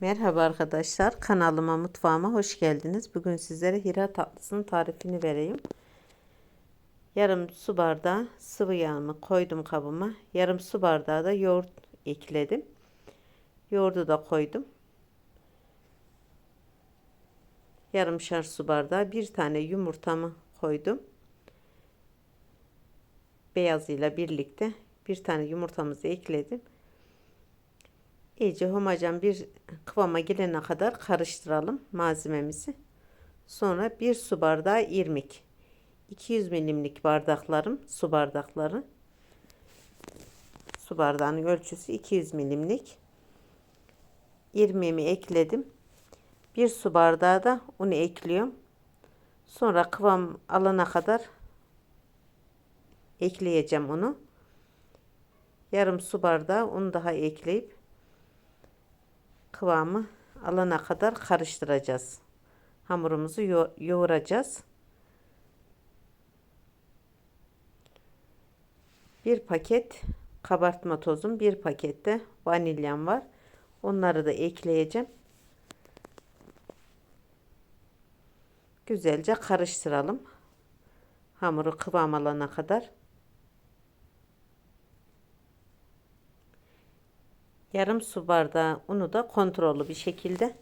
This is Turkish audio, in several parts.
Merhaba arkadaşlar. Kanalıma, mutfağıma hoş geldiniz. Bugün sizlere hira tatlısının tarifini vereyim. Yarım su bardağı sıvı yağımı koydum kabıma. Yarım su bardağı da yoğurt ekledim. Yoğurdu da koydum. Yarımşar su bardağı bir tane yumurtamı koydum. Beyazıyla birlikte bir tane yumurtamızı ekledim. İyice homojen bir kıvama gelene kadar karıştıralım malzememizi. Sonra bir su bardağı irmik. 200 milimlik bardaklarım su bardakları. Su bardağının ölçüsü 200 milimlik. İrmiğimi ekledim. Bir su bardağı da unu ekliyorum. Sonra kıvam alana kadar ekleyeceğim onu. Yarım su bardağı un daha ekleyip kıvamı alana kadar karıştıracağız. Hamurumuzu yo yoğuracağız. Bir paket kabartma tozum, bir pakette vanilyam var. Onları da ekleyeceğim. Güzelce karıştıralım. Hamuru kıvam alana kadar. Yarım su bardağı unu da kontrollü bir şekilde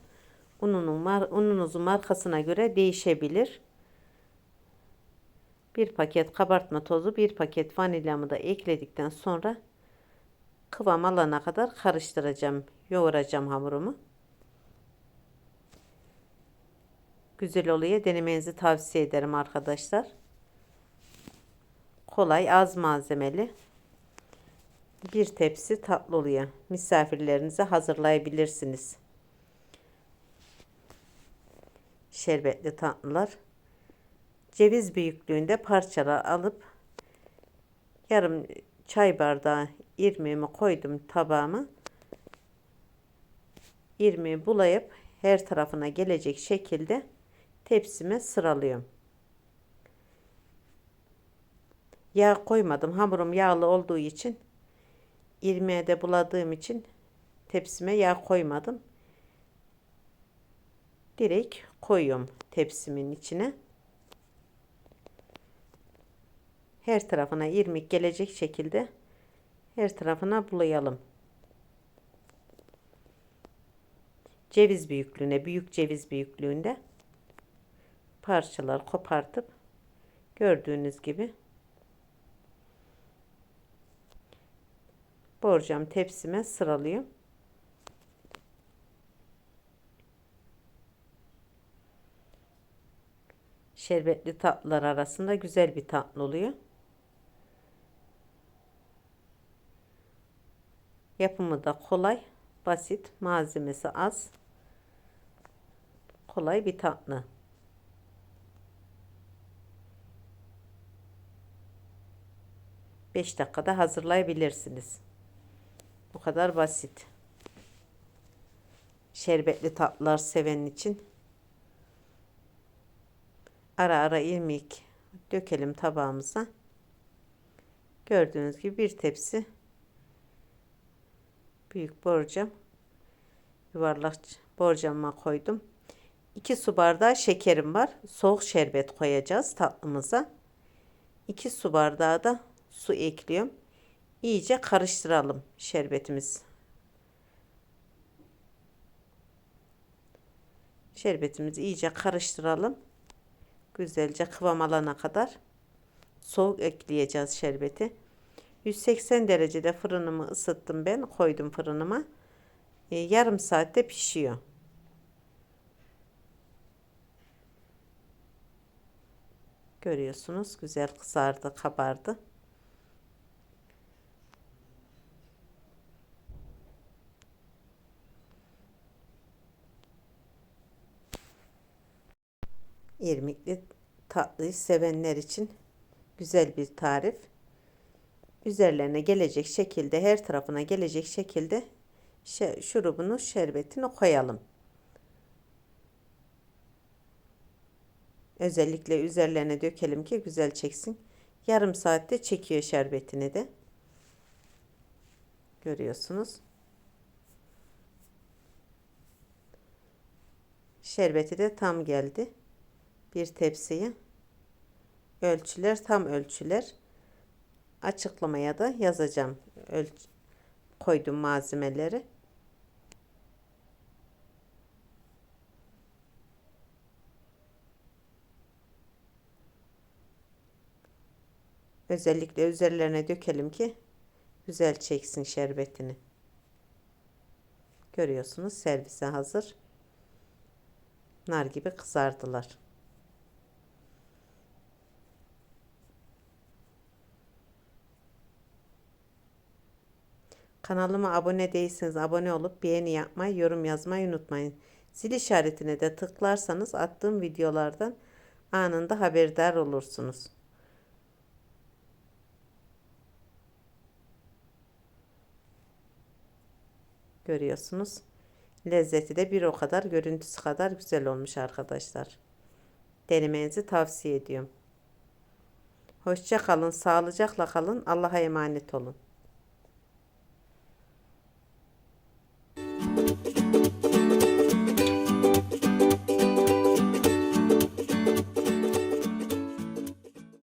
ununun mar ununuzun markasına göre değişebilir. Bir paket kabartma tozu, bir paket vanilyamı da ekledikten sonra kıvam alana kadar karıştıracağım, yoğuracağım hamurumu. Güzel oluyor. Denemenizi tavsiye ederim arkadaşlar. Kolay, az malzemeli bir tepsi tatlı oluyor. Misafirlerinize hazırlayabilirsiniz. Şerbetli tatlılar. Ceviz büyüklüğünde parçalar alıp yarım çay bardağı irmiğimi koydum tabağıma. İrmiği bulayıp her tarafına gelecek şekilde tepsime sıralıyorum. Yağ koymadım. Hamurum yağlı olduğu için irmiğe de buladığım için tepsime yağ koymadım. Direkt koyuyorum tepsimin içine. Her tarafına irmik gelecek şekilde her tarafına bulayalım. Ceviz büyüklüğüne, büyük ceviz büyüklüğünde parçalar kopartıp gördüğünüz gibi borcam tepsime sıralıyorum. Şerbetli tatlılar arasında güzel bir tatlı oluyor. Yapımı da kolay, basit, malzemesi az. Kolay bir tatlı. Beş dakikada hazırlayabilirsiniz. Bu kadar basit. Şerbetli tatlılar seven için ara ara irmik dökelim tabağımıza. Gördüğünüz gibi bir tepsi büyük borcam yuvarlak borcama koydum. 2 su bardağı şekerim var. Soğuk şerbet koyacağız tatlımıza. 2 su bardağı da su ekliyorum iyice karıştıralım şerbetimiz. Şerbetimizi iyice karıştıralım. Güzelce kıvam alana kadar soğuk ekleyeceğiz şerbeti. 180 derecede fırınımı ısıttım ben. Koydum fırınıma. E, yarım saatte pişiyor. Görüyorsunuz güzel kızardı, kabardı. İrmikli tatlıyı sevenler için güzel bir tarif. Üzerlerine gelecek şekilde her tarafına gelecek şekilde şurubunu şerbetini koyalım. Özellikle üzerlerine dökelim ki güzel çeksin. Yarım saatte çekiyor şerbetini de. Görüyorsunuz. Şerbeti de tam geldi. Bir tepsiye. Ölçüler tam ölçüler. Açıklamaya da yazacağım. Ölç koydum malzemeleri. Özellikle üzerlerine dökelim ki güzel çeksin şerbetini. Görüyorsunuz servise hazır. Nar gibi kızardılar. Kanalıma abone değilseniz abone olup beğeni yapmayı, yorum yazmayı unutmayın. Zil işaretine de tıklarsanız attığım videolardan anında haberdar olursunuz. Görüyorsunuz. Lezzeti de bir o kadar, görüntüsü kadar güzel olmuş arkadaşlar. Denemenizi tavsiye ediyorum. Hoşça kalın, sağlıcakla kalın. Allah'a emanet olun.